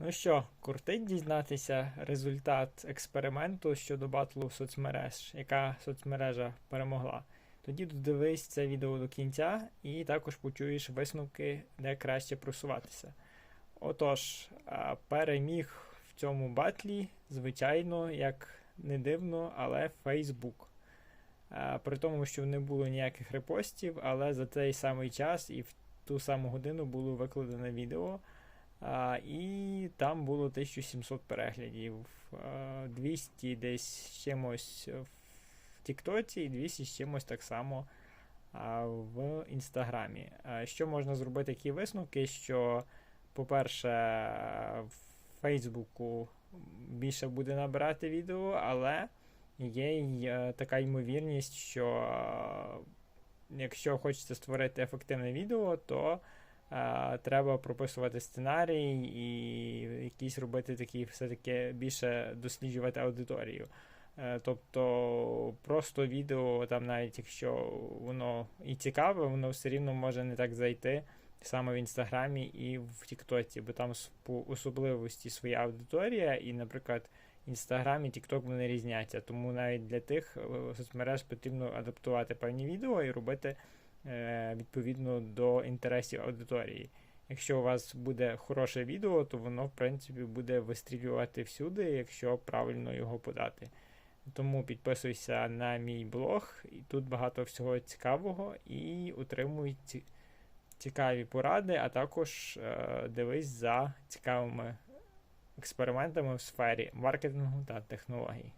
Ну що, кортить дізнатися результат експерименту щодо батлу соцмереж, яка соцмережа перемогла. Тоді додивись це відео до кінця і також почуєш висновки, де краще просуватися. Отож, переміг в цьому батлі, звичайно, як не дивно, але Facebook. При тому, що не було ніяких репостів, але за цей самий час і в ту саму годину було викладене відео. І там було 1700 переглядів, 200 десь чимось в Тіктоці і 200 з чимось так само в Інстаграмі. Що можна зробити які висновки? Що, по-перше, в Фейсбуку більше буде набирати відео, але є й е, така ймовірність, що якщо хочете створити ефективне відео, то треба прописувати сценарій і якісь робити такі все-таки більше досліджувати аудиторію. Е, Тобто просто відео, там навіть якщо воно і цікаве, воно все рівно може не так зайти саме в інстаграмі і в Тіктоці, бо там по особливості своя аудиторія, і, наприклад, Інстаграм і Тікток вони різняться. Тому навіть для тих е, соцмереж потрібно адаптувати певні відео і робити е, відповідно до інтересів аудиторії. Якщо у вас буде хороше відео, то воно, в принципі, буде вистрілювати всюди, якщо правильно його подати. Тому підписуйся на мій блог, і тут багато всього цікавого, і отримуй цікаві поради, а також е, дивись за цікавими експериментами в сфері маркетингу та технологій.